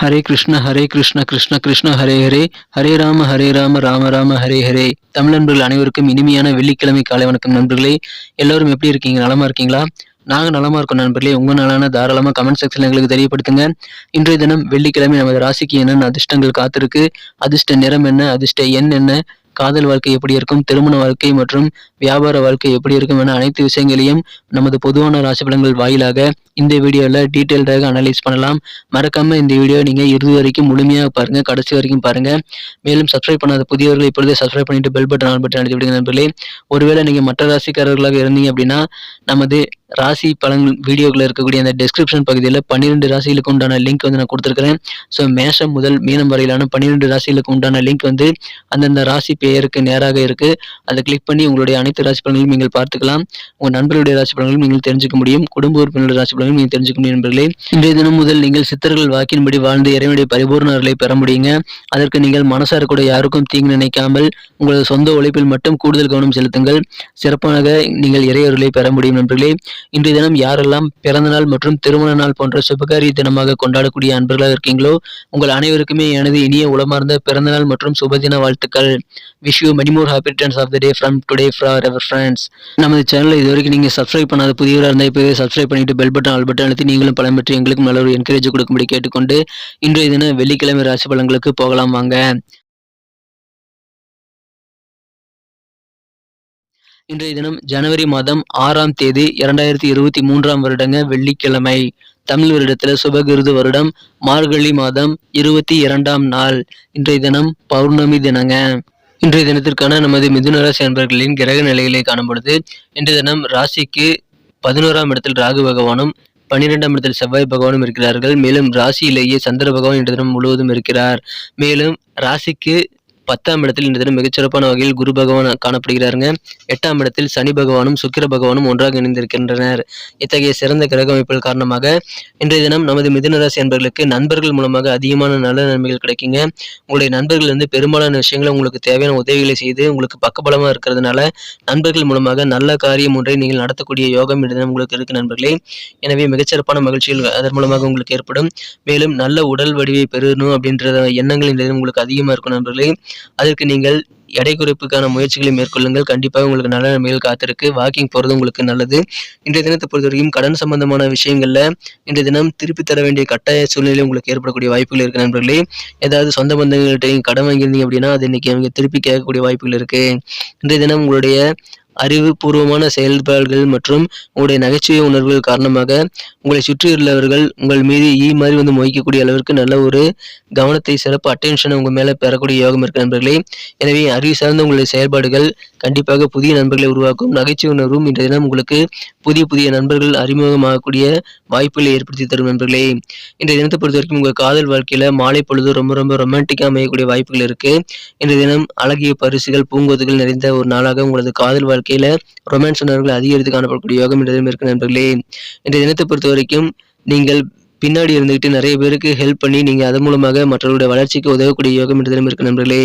ஹரே கிருஷ்ண ஹரே கிருஷ்ண கிருஷ்ண கிருஷ்ண ஹரே ஹரே. ஹரே ராம ஹரே ராம ராம ராம ஹரே ஹரே. தமிழ் நண்பர்கள் அனைவருக்கும் இனிமையான வெள்ளிக்கிழமை காலை வணக்கம் நண்பர்களே. எல்லோரும் எப்படி இருக்கீங்க? நலமா இருக்கீங்களா? நாங்கள் நலமா இருக்கோம் நண்பர்களே. உங்க நாளான தாராளமா கமெண்ட் செக்ஷன்ல எங்களுக்கு தெரியப்படுத்துங்க. இன்றைய தினம் வெள்ளிக்கிழமை நமது ராசிக்கு என்னென்ன அதிர்ஷ்டங்கள் காத்திருக்கு? அதிர்ஷ்ட நிறம் என்ன? அதிர்ஷ்ட எண் என்ன? காதல் வாழ்க்கை எப்படி இருக்கும் திருமண வாழ்க்கை மற்றும் வியாபார வாழ்க்கை எப்படி இருக்கும் என அனைத்து விஷயங்களையும் நமது பொதுவான ராசி பலன்கள் வாயிலாக இந்த வீடியோவில் டீட்டெயில்டாக அனலைஸ் பண்ணலாம். மறக்காமல் இந்த வீடியோ நீங்கள் இறுதி வரைக்கும் முழுமையாக பாருங்க கடைசி வரைக்கும் பாருங்கள் மேலும் சப்ஸ்கிரைப் பண்ணாத புதியவர்கள் இப்பொழுதே சப்ஸ்கிரைப் பண்ணிட்டு பெல் பட்டன் ஆன் பட்டன் அழுத்தி விடுங்க நண்பர்களே. ஒருவேளை நீங்கள் மற்ற ராசிக்காரர்களாக இருந்தீங்க அப்படின்னா நமது ராசி பலன்கள் வீடியோக்குள்ள இருக்கக்கூடிய அந்த டெஸ்கிரிப்ஷன் பகுதியில் பன்னிரெண்டு ராசிகளுக்கு உண்டான லிங்க் வந்து நான் கொடுத்துருக்கிறேன். ஸோ மேஷம் முதல் மீனம் வரையிலான பன்னிரெண்டு ராசிகளுக்கு உண்டான லிங்க் வந்து அந்தந்த ராசி பெயருக்கு நேராக இருக்கு. அதை கிளிக் பண்ணி உங்களுடைய அனைத்து ராசி பலன்களையும் நீங்கள் பார்த்துக்கலாம். உங்கள் நண்பர்களுடைய ராசி பலன்களும் நீங்கள் தெரிஞ்சுக்க முடியும். குடும்ப உறுப்பினருடைய ராசி பலன்களும் நீங்கள் தெரிஞ்சுக்க முடியும் நண்பர்களே. இன்றைய தினம் முதல் நீங்கள் சித்தர்கள் வாக்கின்படி வாழ்ந்து இறைவனுடைய பரிபூர்ண அருளை பெற முடியுங்க. அதற்கு நீங்கள் மனசார கூட யாருக்கும் தீங்கு நினைக்காமல் உங்களது சொந்த உழைப்பில் மட்டும் கூடுதல் கவனம் செலுத்துங்கள். சிறப்பாக நீங்கள் இறையருளை பெற முடியும் நண்பர்களே. இன்றைய தினம் யாரெல்லாம் பிறந்த நாள் மற்றும் திருமண நாள் போன்ற சுபகாரிய தினமாக கொண்டாடக்கூடிய அன்பர்களாக இருக்கீங்களோ உங்கள் அனைவருக்குமே எனது இனிய உளமார்ந்த பிறந்தநாள் மற்றும் சுபதின வாழ்த்துக்கள். Wish you many more happy returns of the day from today for ever friends நமது சேனலை இது வரைக்கும் நீங்கள் சப்ஸ்கிரைப் பண்ணாத புதியவராக இருந்தால் இப்போவே சப்ஸ்கிரைப் பண்ணிட்டு பெல் பட்டன் ஆல் பட்டன் அழுத்தி நீங்களும் பலம் பெற்று எங்களுக்கும் நல்ல ஒரு என்கரேஜ் கொடுக்கும்படி கேட்டுக்கொண்டு இன்றைய தினம் வெள்ளிக்கிழமை ராசி பலன்களுக்கு போகலாம் வாங்க. இன்றைய தினம் ஜனவரி மாதம் ஆறாம் தேதி இரண்டாயிரத்தி இருபத்தி மூன்றாம் வருடங்க வெள்ளிக்கிழமை. தமிழ் வருடத்துல சுபகிருது வருடம் மார்கழி மாதம் இருபத்தி இரண்டாம் நாள். இன்றைய தினம் பௌர்ணமி தினங்க. இன்றைய தினத்திற்கான நமது மிதுன ராசி அன்பர்களின் கிரக நிலைகளை காணப்படுது இன்றைய தினம் ராசிக்கு பதினோராம் இடத்தில் ராகு பகவானும் பன்னிரெண்டாம் இடத்தில் செவ்வாய் பகவானும் இருக்கிறார்கள். மேலும் ராசியிலேயே சந்திர பகவான் இன்றைய தினம் முழுவதும் இருக்கிறார். மேலும் ராசிக்கு பத்தாம் இடத்தில் இந்த தினம் மிகச்சிறப்பான வகையில் குரு பகவான் காணப்படுகிறாருங்க. எட்டாம் இடத்தில் சனி பகவானும் சுக்கிர பகவானும் ஒன்றாக இணைந்திருக்கின்றனர். இத்தகைய சிறந்த கிரக அமைப்புகள் காரணமாக இன்றைய தினம் நமது மிதுனராசி என்பர்களுக்கு நண்பர்கள் மூலமாக அதிகமான நல்ல நன்மைகள் கிடைக்குங்க. உங்களுடைய நண்பர்கள் வந்து பெரும்பாலான விஷயங்களை உங்களுக்கு தேவையான உதவிகளை செய்து உங்களுக்கு பக்கபலமாக இருக்கிறதுனால நண்பர்கள் மூலமாக நல்ல காரியம் ஒன்றை நீங்கள் நடத்தக்கூடிய யோகம் இந்த தினம் உங்களுக்கு இருக்கு நண்பர்களே. எனவே மிகச்சிறப்பான மகிழ்ச்சிகள் அதன் மூலமாக உங்களுக்கு ஏற்படும். மேலும் நல்ல உடல் வடிவை பெறணும் அப்படின்ற எண்ணங்கள் இந்த தினம் உங்களுக்கு அதிகமாக இருக்கும் நண்பர்களே. அதற்கு நீங்கள் எடை குறைப்புக்கான முயற்சிகளை மேற்கொள்ளுங்கள். கண்டிப்பாக உங்களுக்கு நல்ல நன்மைகள் காத்திருக்கு. வாக்கிங் போகிறது உங்களுக்கு நல்லது. இன்றைய தினத்தை பொறுத்தவரைக்கும் கடன் சம்பந்தமான விஷயங்கள்ல இன்றைய தினம் திருப்பி தர வேண்டிய கட்டாய சூழ்நிலை உங்களுக்கு ஏற்படக்கூடிய வாய்ப்புகள் இருக்கு நண்பர்களே. ஏதாவது சொந்த பந்தங்கள்கிட்ட கடன் வாங்கியிருந்தீங்க அப்படின்னா அது இன்னைக்கு அவங்க திருப்பி கேட்கக்கூடிய வாய்ப்புகள் இருக்கு. இன்றைய தினம் உங்களுடைய அறிவுபூர்வமான செயல்பாடுகள் மற்றும் உங்களுடைய நகைச்சுவை உணர்வுகள் காரணமாக உங்களை சுற்றியுள்ளவர்கள் உங்கள் மீது ஈ மாதிரி வந்து மொய்க்கக்கூடிய அளவிற்கு நல்ல ஒரு கவனத்தை சிறப்பு அட்டென்ஷனை உங்கள் மேலே பெறக்கூடிய யோகம் இருக்கு நண்பர்களே. எனவே அறிவு சார்ந்த உங்களுடைய செயல்பாடுகள் கண்டிப்பாக புதிய நண்பர்களை உருவாக்கும். நகைச்சுவை உணர்வும் இன்றைய தினம் உங்களுக்கு புதிய புதிய நண்பர்கள் அறிமுகமாகக்கூடிய வாய்ப்புகளை ஏற்படுத்தி தரும் நண்பர்களே. இன்றைய தினத்தை பொறுத்த வரைக்கும் உங்கள் காதல் வாழ்க்கையில் மாலை பொழுது ரொம்ப ரொம்ப ரொமான்டிக்காக அமையக்கூடிய வாய்ப்புகள் இருக்கு. இன்றைய தினம் அழகிய பரிசுகள் பூங்கொத்துகள் நிறைந்த ஒரு நாளாக உங்களது காதல் வாழ்க்கை வாழ்க்கையில ரொமான்ஸ் உணர்வுகள் அதிகரித்து காணப்படக்கூடிய யோகம் என்றதும் இருக்கு நண்பர்களே. இன்றைய தினத்தை பொறுத்த வரைக்கும் நீங்கள் பின்னாடி இருந்துகிட்டு நிறைய பேருக்கு ஹெல்ப் பண்ணி நீங்க அதன் மூலமாக மற்றவர்களுடைய வளர்ச்சிக்கு உதவக்கூடிய யோகம் இன்றைய தினம் இருக்கு நண்பர்களே.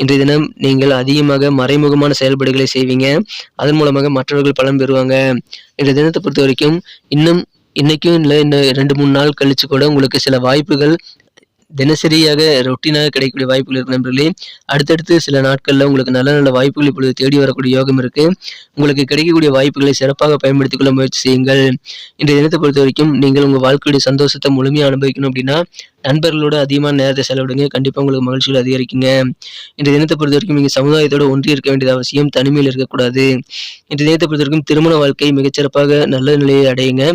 இன்றைய தினம் நீங்கள் அதிகமாக மறைமுகமான செயல்பாடுகளை செய்வீங்க. அதன் மூலமாக மற்றவர்கள் பலன் பெறுவாங்க. இன்றைய தினத்தை பொறுத்த வரைக்கும் இன்னும் இன்னைக்கும் இல்லை இன்னும் ரெண்டு மூணு நாள் கழிச்சு கூட உங்களுக்கு சில வாய்ப்புகள் தினசரியாக ரொட்டீனாக கிடைக்கக்கூடிய வாய்ப்புகள் இருக்கு நண்பர்களே. அடுத்தடுத்து சில நாட்களில் உங்களுக்கு நல்ல நல்ல வாய்ப்புகள் இப்பொழுது தேடி வரக்கூடிய யோகம் இருக்கு. உங்களுக்கு கிடைக்கக்கூடிய வாய்ப்புகளை சிறப்பாக பயன்படுத்திக் கொள்ள முயற்சி செய்யுங்கள். இன்றைய தினத்தை பொறுத்த வரைக்கும் நீங்கள் உங்கள் வாழ்க்கையுடைய சந்தோஷத்தை முழுமையாக அனுபவிக்கணும் அப்படின்னா நண்பர்களோட அதிகமான நேரத்தை செலவிடுங்க. கண்டிப்பாக உங்களுக்கு மகிழ்ச்சிகள் அதிகரிக்குங்க. இன்றைய தினத்தை பொறுத்த வரைக்கும் நீங்கள் சமுதாயத்தோட ஒன்றி இருக்க வேண்டியது அவசியம். தனிமையில் இருக்கக்கூடாது. இன்றைய தினத்தை பொறுத்த வரைக்கும் திருமண வாழ்க்கை மிகச்சிறப்பாக நல்ல நிலையை அடையுங்க.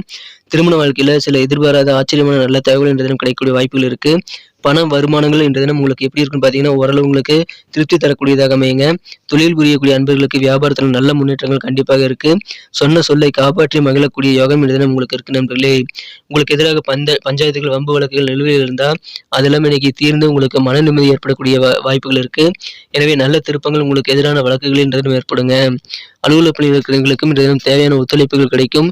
திருமண வாழ்க்கையில் சில எதிர்பாராத ஆச்சரியமான நல்ல தகவல் என்ற தினம் கிடைக்கக்கூடிய வாய்ப்புகள் இருக்கு. பண வருமானங்கள் என்ற தினம் உங்களுக்கு எப்படி இருக்குன்னு பார்த்தீங்கன்னா ஓரளவு உங்களுக்கு திருப்தி தரக்கூடியதாக அமையுங்க. தொழில் புரியக்கூடிய அன்பர்களுக்கு வியாபாரத்தில் நல்ல முன்னேற்றங்கள் கண்டிப்பாக இருக்கு. சொன்ன சொல்லை காப்பாற்றி மகிழக்கூடிய யோகம் என்ற தினம் உங்களுக்கு இருக்கு நண்பர்களே. உங்களுக்கு எதிராக பந்த பஞ்சாயத்துகள் வம்பு வழக்குகள் நிலுவையில் இருந்தால் அதெல்லாம் இன்னைக்கு தீர்ந்து உங்களுக்கு மன நிம்மதி ஏற்படக்கூடிய வாய்ப்புகள் இருக்கு. எனவே நல்ல திருப்பங்கள் உங்களுக்கு எதிரான வழக்குகள் என்ற தினம் ஏற்படுங்க. அலுவலக பணியில் இன்றைய தினம் தேவையான ஒத்துழைப்புகள் கிடைக்கும்.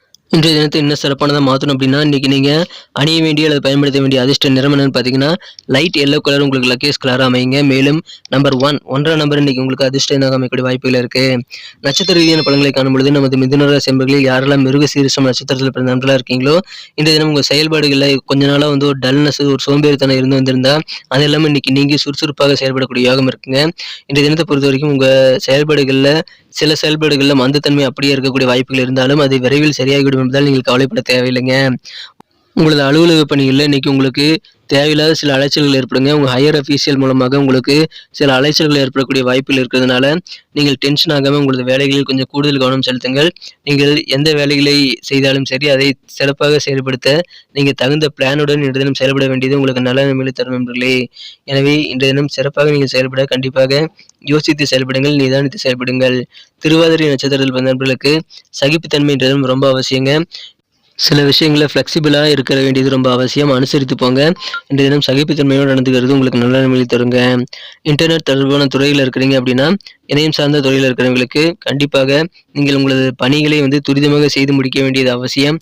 இன்றைய தினத்தை என்ன சிறப்பானதாக மாற்றணும் அப்படின்னா இன்றைக்கி நீங்கள் அணிய வேண்டிய அல்லது பயன்படுத்த வேண்டிய அதிர்ஷ்ட நிறம் என்னன்னு பார்த்தீங்கன்னா லைட் எல்லோ கலர் உங்களுக்கு லக்கேஸ் கலராக அமைங்க மேலும் நம்பர் ஒன் ஒன்றாம் நம்பர் இன்னைக்கு உங்களுக்கு அதிர்ஷ்ட எண்ணாக அமைக்கக்கூடிய வாய்ப்புகள் இருக்குது நட்சத்திர ரீதியான பழங்களை காணும் பொழுது நமது மிதுனர செம்பர்களில் யாரெல்லாம் மிருக சீரிசம் நட்சத்திரத்தில் பிறந்த நண்பர்களாக இருக்கீங்களோ இந்த தினம் உங்கள் செயல்பாடுகளில் கொஞ்ச நாளாக வந்து ஒரு டல்னஸ் ஒரு சோம்பேறித்தனம் இருந்து வந்திருந்தா அது எல்லாமே இன்னைக்கு நீங்கள் சுறுசுறுப்பாக செயல்படக்கூடிய யோகம் இருக்குங்க. இன்றைய தினத்தை பொறுத்த வரைக்கும் உங்கள் செயல்பாடுகளில் சில செயல்பாடுகளில் மந்தத்தன்மை அப்படியே இருக்கக்கூடிய வாய்ப்புகள் இருந்தாலும் அது விரைவில் சரியாகிவிடும் முதல் நீங்கள் கவலைப்பட தேவையில்லைங்க. உங்களது அலுவலக பணிகளில் இன்றைக்கி உங்களுக்கு தேவையில்லாத சில அலைச்சல்கள் ஏற்படுங்க. உங்கள் ஹையர் அஃபீஷியல் மூலமாக உங்களுக்கு சில அலைச்சல்கள் ஏற்படக்கூடிய வாய்ப்புகள் இருக்கிறதுனால நீங்கள் டென்ஷன் ஆகாமல் உங்களது வேலைகளில் கொஞ்சம் கூடுதல் கவனம் செலுத்துங்கள். நீங்கள் எந்த வேலைகளை செய்தாலும் சரி அதை சிறப்பாக செயல்படுத்த நீங்கள் தகுந்த பிளானுடன் இன்றைய தினம் செயல்பட வேண்டியது உங்களுக்கு நல்ல நிலைமையில் தரும் நண்பர்களே. எனவே இன்றைய தினம் சிறப்பாக நீங்கள் செயல்பட கண்டிப்பாக யோசித்து செயல்படுங்கள் நிதானித்து செயல்படுங்கள். திருவாதிரை நட்சத்திரத்தில் பிறந்தவர்களுக்கு சகிப்புத்தன்மை என்றதும் ரொம்ப அவசியங்க. சில விஷயங்களை ஃப்ளெக்சிபிளாக இருக்க வேண்டியது ரொம்ப அவசியம். அனுசரித்து போங்க. இன்றைய தினம் சகிப்புத்தன்மையோடு நடந்துக்கிறது உங்களுக்கு நல்ல நிலைமையில் தருங்க. இன்டர்நெட் தொடர்பான துறையில் இருக்கிறீங்க அப்படின்னா இணையம் சார்ந்த துறையில் இருக்கிறவங்களுக்கு கண்டிப்பாக நீங்கள் உங்களது பணிகளை வந்து துரிதமாக செய்து முடிக்க வேண்டியது அவசியம்.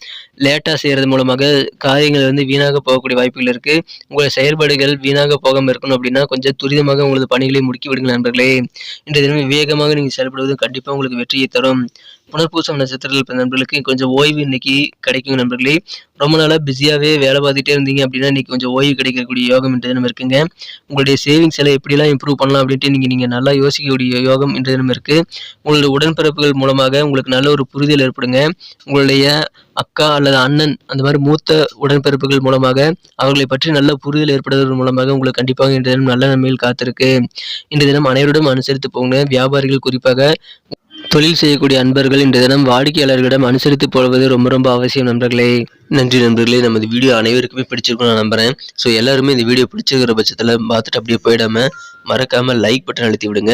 லேட்டாக செய்கிறது மூலமாக காரியங்கள் வந்து வீணாக போகக்கூடிய வாய்ப்புகள் இருக்குது உங்களது செயல்பாடுகள் வீணாக போகாமல் இருக்கணும் அப்படின்னா கொஞ்சம் துரிதமாக உங்களது பணிகளை முடுக்கி விடுங்க நண்பர்களே. இன்றைய தினம் விவேகமாக நீங்கள் செயல்படுவது கண்டிப்பாக உங்களுக்கு வெற்றியை தரும். புனர்பூசம் நட்சத்திரத்தில் பிறந்த நண்பர்களுக்கு கொஞ்சம் ஓய்வு இன்னைக்கு கிடைக்கும் நண்பர்களே. ரொம்ப நாளாக பிஸியாகவே வேலை பார்த்துட்டே இருந்தீங்க அப்படின்னா இன்னைக்கு கொஞ்சம் ஓய்வு கிடைக்கக்கூடிய யோகம் இன்றைய தினம் இருக்குங்க. உங்களுடைய சேவிங்ஸ் எல்லாம் எப்படிலாம் இம்ப்ரூவ் பண்ணலாம் அப்படின்ட்டு நீங்கள் நீங்கள் நல்லா யோசிக்கக்கூடிய யோகம் இன்றைய தினம் இருக்குது உங்களுடைய உடன்பிறப்புகள் மூலமாக உங்களுக்கு நல்ல ஒரு புரிதல் ஏற்படுங்க. உங்களுடைய அக்கா அல்லது அண்ணன் அந்த மாதிரி மூத்த உடன்பிறப்புகள் மூலமாக அவர்களை பற்றி நல்ல புரிதல் ஏற்படுவதன் மூலமாக உங்களுக்கு கண்டிப்பாக இன்றைய தினம் நல்ல நன்மையில் காத்திருக்கு. இன்றைய தினம் அனைவருடன் அனுசரித்து போங்க. வியாபாரிகள் குறிப்பாக தொழில் செய்யக்கூடிய அன்பர்கள் இன்றைய தினம் வாடிக்கையாளர்களிடம் அனுசரித்து போவது ரொம்ப ரொம்ப அவசியம் நண்பர்களே. நன்றி நண்பர்களே. நமது வீடியோ அனைவருக்குமே பிடிச்சிருக்கும் நான் நம்புறேன். ஸோ எல்லாருமே இந்த வீடியோ பிடிச்சிருக்கிற பட்சத்தில் பார்த்துட்டு அப்படியே போயிடாம மறக்காம லைக் பட்டன் அழுத்தி விடுங்க.